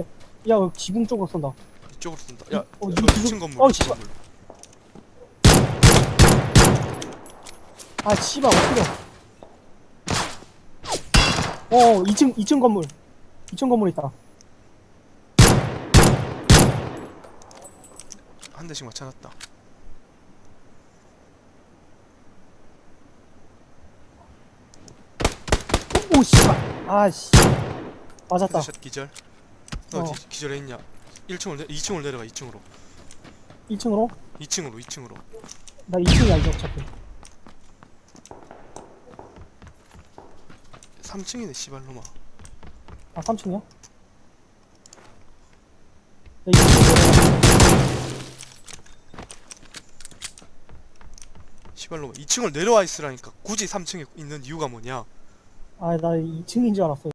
야 지붕 쪽으로 쏜다 이쪽으로 쏜다. 야, 어, 저 이- 2층 이거- 건물. 어, 2층 씨발. 건물. 아 씨발 어떻게 어 2층 2층 건물 2층 건물 있다 한 대씩 맞춰놨다. 오 씨발 아 씨 맞았다 헤드샷 기절. 너 어. 어디 기절해 있냐? 1층으로 내, 2층으로 내려가. 2층으로. 2층으로 2층으로. 2층으로. 나 2층이야 이제 어차피 3층이네 씨발로마. 아 3층이야? 야 2층 씨발로마. 2층을 내려와 있으라니까. 굳이 3층에 있는 이유가 뭐냐? 아나 2층인 줄 알았어